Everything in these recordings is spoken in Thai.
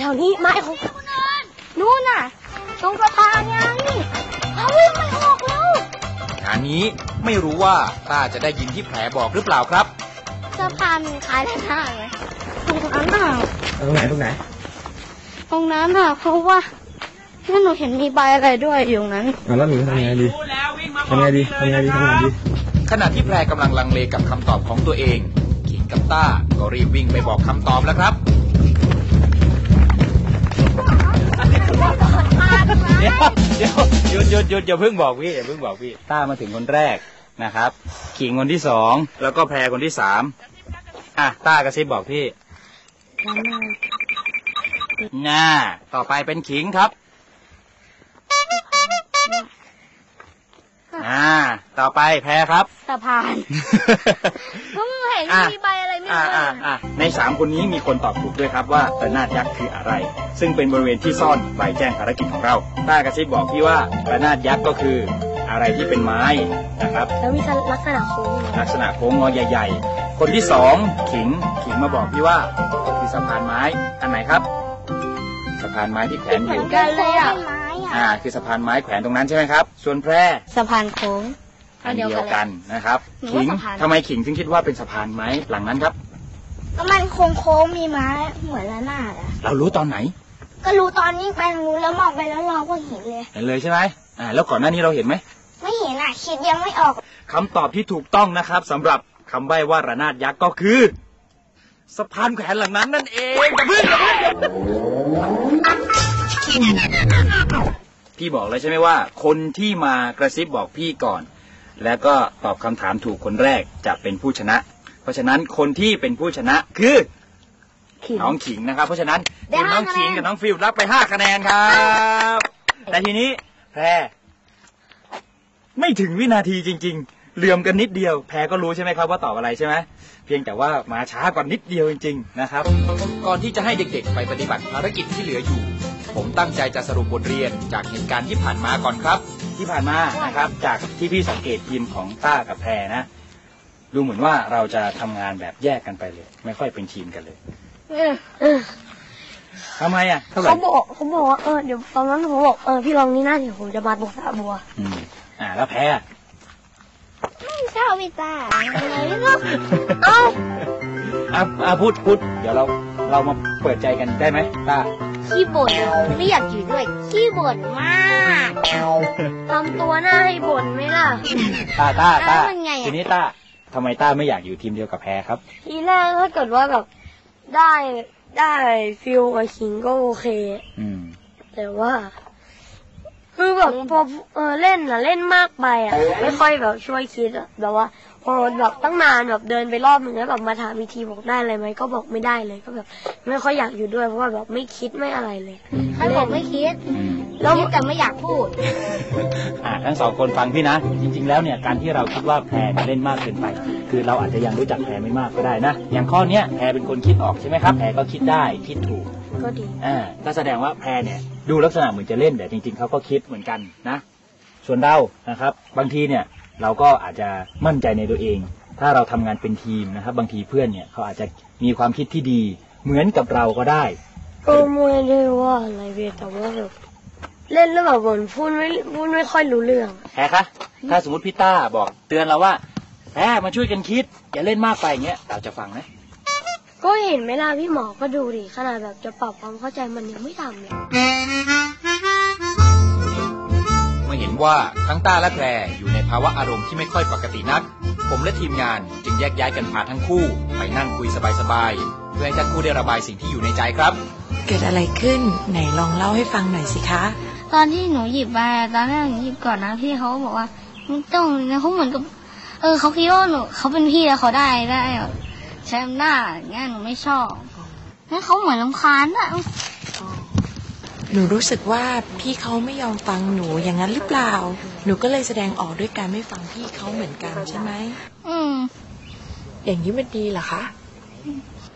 แถวๆนี้ไม้ของนู่นน่ะ ตรงสะพานไงเอาวิ่งไม่ออกแล้วงานนี้ไม่รู้ว่าต้าจะได้ยินที่แผลบอกหรือเปล่าครับสะพานคล้ายหน้าไหมตรงนั้นน่ะตรงไหนตรงไหน ตรงนั้นน่ะเพราะว่าที่หนูเห็นมีใบอะไรด้วยอยู่ตรงนั้นอะแล้วหนูทำไงดีทำไงดีทำไงดีทำไงดีขณะที่แพรกำลังลังเลกับคำตอบของตัวเองขิงกับต้าก็รีบวิ่งไปบอกคำตอบแล้วครับ เดี๋ยวเดี๋ยวหยุดหยุดหยุดอย่าเพิ่งบอกพี่อย่าเพิ่งบอกพี่ต้ามาถึงคนแรกนะครับขิงคนที่สองแล้วก็แพรคนที่สามอะต้ากระซิบบอกพี่น่าต่อไปเป็นขิงครับ อ่า ต่อไปแพรครับ สะพานเพราะมันเห็นอะมีใบอะไรไม่อ่ารู้อ่าอ่าในสามคนนี้มีคนตอบถูกด้วยครับว่าระนาดยักษ์คืออะไร ซึ่งเป็นบริเวณที่ซ่อนใบแจ้งภารกิจของเราต้ากระซิบบอกพี่ว่าระนาดยักษ์ก็คืออะไรที่เป็นไม้นะครับ แล้วมีลักษณะโค้งลักษณะโค้งงอใหญ่ ๆ คนที่สองขิงขิงมาบอกพี่ว่าคือสะพานไม้อันไหนครับสะพานไม้ที่แขวนอยู่กันเลยอะ อ่าคือสะพานไม้แขวนตรงนั้นใช่ไหมครับ ส่วนแพรสะพานโค้ง อันเดียวกันนะครับหนูขิว่างสะพาน ทำไมขิงถึงคิดว่าเป็นสะพานไม้หลังนั้นครับ ก็มันโค้งโค้งๆมีไม้เหมือนระนาดอะเรารู้ตอนไหน ก็รู้ตอนนี้ไปทางนู้นแล้วมองไปแล้วเราก็เห็นเลย เห็นเลยใช่ไหมอ่าแล้วก่อนหน้านี้เราเห็นไหมไม่เห็นอะคิดยังไม่ออก คำตอบที่ถูกต้องนะครับสำหรับคำใบ้ว่าระนาดยักษ์ก็คือ สะพานแขวนหลังนั้นนั่นเองอย่าเพิ่งอย่าเพิ่งอย่าเพิ่ง พี่บอกเลยใช่ไหมว่า คนที่มากระซิบบอกพี่ก่อน แล้วก็ตอบคำถามถูกคนแรกจะเป็นผู้ชนะ เพราะฉะนั้นคนที่เป็นผู้ชนะคือขิงน้องขิงนะครับ เพราะฉะนั้นได้ทีมน้องห้าคะแนนขิงกับน้องฟิลรับไปห้าคะแนนครับ แต่ทีนี้แพรไม่ถึงวินาทีจริง ๆ เหลื่อมกันนิดเดียว แพรก็รู้ใช่ไหมครับว่าตอบอะไรใช่ไหมเพียงแต่ว่ามาช้ากว่านิดเดียวจริง ๆ นะครับ ก่อนที่จะให้เด็กๆ ไปปฏิบัติภารกิจที่เหลืออยู่ ผมตั้งใจจะสรุปบทเรียนจากเหตุการณ์ที่ผ่านมาก่อนครับ ที่ผ่านมานะครับ จากที่พี่สังเกตทีมของต้ากับแพรนะ ดูเหมือนว่าเราจะทำงานแบบแยกกันไปเลย ไม่ค่อยเป็นทีมกันเลยทำไมอะเท่าไหร่เขาบอกเขาบอกว่าเออเดี๋ยวตอนนั้นผมบอกเออพี่ลองนี่หน้าเดี๋ยวผมจะมาตกสระบัวอืมอ่า แล้วแพรอะชอบพี่ตาเอ้า อะอะพูดพูดเดี๋ยวเราเรามาเปิดใจกันได้ไหมต้าขี้บ่นไม่อยากอยู่ด้วยขี้บ่นมากทำตัวหน้าให้บ่นไหมล่ะต้าต้าต้าแล้วมันไงอะ ทีนี้ต้าทำไมต้าไม่อยากอยู่ทีมเดียวกับแพรครับ ทีแรกถ้าเกิดว่าแบบได้ได้ฟิลกับคิงก็โอเค อืม แต่ว่า คือแบบพอเออเล่นอะเล่นมากไปอะไม่ค่อยแบบช่วยคิดอะแบบว่า พอแบบตั้งนานแบบเดินไปรอบหนึ่งแล้วแบบมาถามอีกทีบอกได้อะไรไหมก็บอกไม่ได้เลยก็แบบ ไม่ค่อยอยากอยู่ด้วยเพราะว่าแบบไม่คิดไม่อะไรเลยให้ผมไม่คิดอืมแล้วแต่ไม่อยากพูดอ่าทั้งสองคนฟังพี่นะ จริง ๆ แล้วเนี่ยการที่เราคิดว่าแพรเนี่ยเล่นมากเกินไป คือเราอาจจะยังรู้จักแพรไม่มากก็ได้นะ อย่างข้อเนี้ยแพรเป็นคนคิดออกใช่ไหมครับแพรก็คิดได้คิดถูกก็ดีอ่าก็แสดงว่าแพรเนี่ย ดูลักษณะเหมือนจะเล่นแต่จริงๆเขาก็คิดเหมือนกันนะ ส่วนเรานะครับ บางทีเนี่ยเราก็อาจจะมั่นใจในตัวเอง ถ้าเราทำงานเป็นทีมนะครับ บางทีเพื่อนเนี่ยเขาอาจจะมีความคิดที่ดีเหมือนกับเราก็ได้ก็ไม่ได้ว่าอะไรเพียงแต่ว่าแบบเล่นแล้วแบบเหมือนพูดไม่พูดไม่ค่อยรู้เรื่องแพรคะถ้าสมมติพี่ต้าบอกเตือนเราว่าแพรมาช่วยกันคิด อย่าเล่นมากไปอย่างเงี้ยเราจะฟังไหมก็เห็นไหมล่ะพี่หมอก็ดูดิขนาดแบบจะปรับความเข้าใจมันยังไม่ทำเลย เมื่อเห็นว่าทั้งต้าและแพรอยู่ในภาวะอารมณ์ที่ไม่ค่อยปกตินัก ผมและทีมงานจึงแยกย้ายกันพาทั้งคู่ ไปนั่งคุยสบายๆเพื่อให้ทั้งคู่ได้ระบายสิ่งที่อยู่ในใจครับ เกิดอะไรขึ้นไหนลองเล่าให้ฟังหน่อยสิคะ ตอนที่หนูหยิบมาตอนแรกหนูหยิบก่อนนะพี่เขาก็บอกว่าไม่ต้องนะเขาเหมือนกับ เออเขาคิดว่าหนูเขาเป็นพี่แล้วเขาได้ได้แบบใช้อำนาจอย่างเงี้ยหนูไม่ชอบงั้นเขาเหมือนลำคาญอะ หนูรู้สึกว่าพี่เขาไม่ยอมฟังหนูอย่างนั้นหรือเปล่า หนูก็เลยแสดงออกด้วยการไม่ฟังพี่เขาเหมือนกันใช่ไหมอืม อย่างนี้มันดีเหรอคะ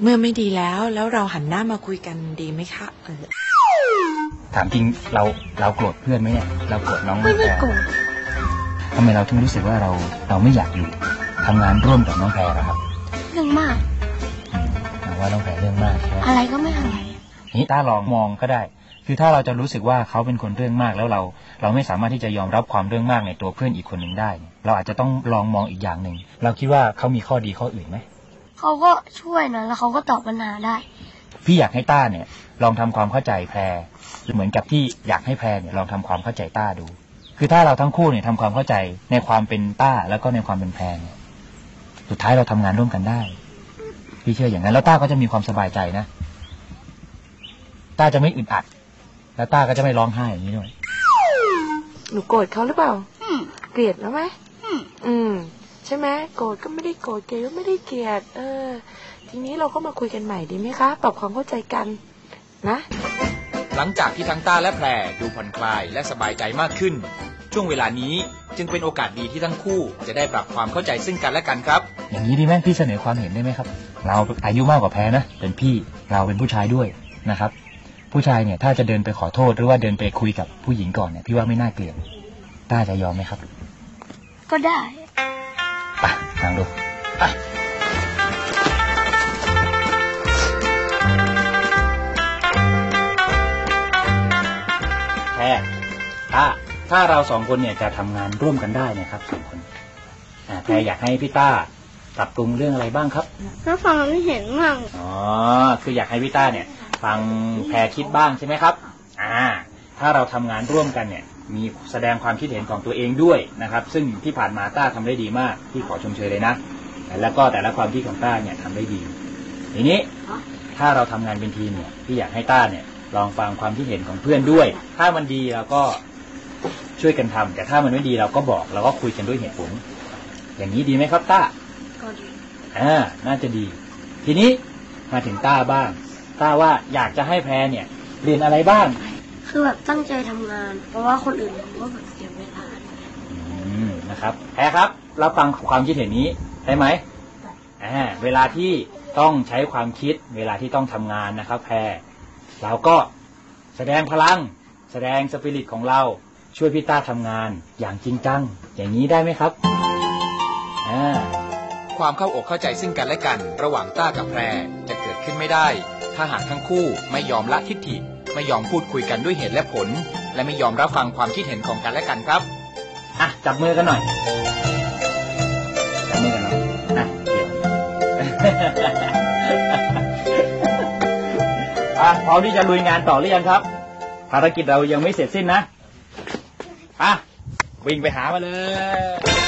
เมื่อไม่ดีแล้วแล้วเราหันหน้ามาคุยกันดีไหมคะ เออ ถามจริงเราเราโกรธเพื่อนไหมเนี่ย เราโกรธน้องไม่ได้แพรโกรธทำไมเราถึงรู้สึกว่าเราเราไม่อยากอยู่ทำงานร่วมกับน้องแพรล่ะครับ เรื่องมากอืมเราว่าน้องแพรเรื่องมากใช่ไหมอะไรก็ไม่อะไรนี่ต้าลองมองก็ได้ คือถ้าเราจะรู้สึกว่าเขาเป็นคนเรื่องมากแล้วเรา เราไม่สามารถที่จะยอมรับความเรื่องมากในตัวเพื่อนอีกคนหนึ่งได้ เราอาจจะต้องลองมองอีกอย่างหนึ่งเราคิดว่าเขามีข้อดีข้ออื่นไหมเขาก็ช่วยนะแล้วเขาก็ตอบปัญหาได้ พี่อยากให้ต้าเนี่ย ลองทำความเข้าใจแพรเหมือนกับที่อยากให้แพรเนี่ยลองทำความเข้าใจต้าดู คือถ้าเราทั้งคู่เนี่ยทำความเข้าใจในความเป็นต้าแล้วก็ในความเป็นแพรเนี่ยสุดท้ายเราทำงานร่วมกันได้ พี่เชื่ออย่างนั้นแล้วต้าก็จะมีความสบายใจนะต้าจะไม่อึดอัด แล้วต้าก็จะไม่ร้องไห้อย่างนี้ด้วย หนูโกรธเขาหรือเปล่าอืมเกลียดแล้วไหมอืมอืม ใช่ไหมโกรธก็ไม่ได้โกรธเกลียดก็ไม่ได้เกลียด เออ ทีนี้เราก็มาคุยกันใหม่ดีไหมคะ ปรับความเข้าใจกัน นะ หลังจากที่ทั้งต้าและแพรดูผ่อนคลายและสบายใจมากขึ้น ช่วงเวลานี้จึงเป็นโอกาสดีที่ทั้งคู่ จะได้ปรับความเข้าใจซึ่งกันและกันครับ อย่างนี้ดีไหมพี่เสนอความเห็นได้ไหมครับ เราอายุมากกว่าแพ้นะ เป็นพี่เราเป็นผู้ชายด้วยนะครับ ผู้ชายเนี่ย ถ้าจะเดินไปขอโทษหรือว่าเดินไปคุยกับผู้หญิงก่อนเนี่ยพี่ว่าไม่น่าเกลียดต้าจะยอมไหมครับ ก็ได้ไปฟังดูไปแพ้ถ้าถ้าเราสองคนเนี่ยจะทำงานร่วมกันได้นะครับสองคนอ่าแพรอยากให้พี่ต้าปรับปรุงเรื่องอะไรบ้างครับแล้วฟังไม่เห็นมั่งอ๋อคืออยากให้พี่ต้าเนี่ย ฟังแพรคิดบ้างใช่ไหมครับอ่าถ้าเราทำงานร่วมกันเนี่ย มีแสดงความคิดเห็นของตัวเองด้วยนะครับ ซึ่งที่ผ่านมาต้าทำได้ดีมากพี่ขอชมเชยเลยนะแล้วก็แต่ละความคิดของต้าเนี่ยทำได้ดี ทีนี้ถ้าเราทำงานเป็นทีมเนี่ยพี่อยากให้ต้าเนี่ยลองฟังความคิดเห็นของเพื่อนด้วย ถ้ามันดีเราก็ช่วยกันทำแต่ถ้ามันไม่ดีเราก็บอกเราก็คุยกันด้วยเหตุผล อย่างนี้ดีไหมครับต้าก็ดีอ่าน่าจะดี ทีนี้มาถึงต้าบ้าง ต้าว่าอยากจะให้แพรเนี่ยเรียนอะไรบ้าง คือแบบตั้งใจทำงาน เพราะว่าคนอื่นเขาก็แบบเสียเวลาอืมนะครับแพรครับเราฟังความคิดเห็นนี้ได้ไหมอ่าเวลาที่ต้องใช้ความคิดเวลาที่ต้องทำงานนะครับ แพรเราก็แสดงพลัง แสดงสปิริตของเราช่วยพี่ต้าทำงานอย่างจริงจัง อย่างนี้ได้ไหมครับอ่าความเข้าอกเข้าใจซึ่งกันและกัน ระหว่างต้ากับแพรจะเกิดขึ้นไม่ได้ ถ้าหากทั้งคู่ไม่ยอมละทิฐิ ไม่ยอมพูดคุยกันด้วยเหตุและผล และไม่ยอมรับฟังความคิดเห็นของกันและกันครับอะจับมือกันหน่อยจับมือกันหน่อยอะเดี๋ยวอะพร้อมที่จะลุยงานต่อหรือยังครับ ภารกิจเรายังไม่เสร็จสิ้นนะอะวิ่งไปหามาเลย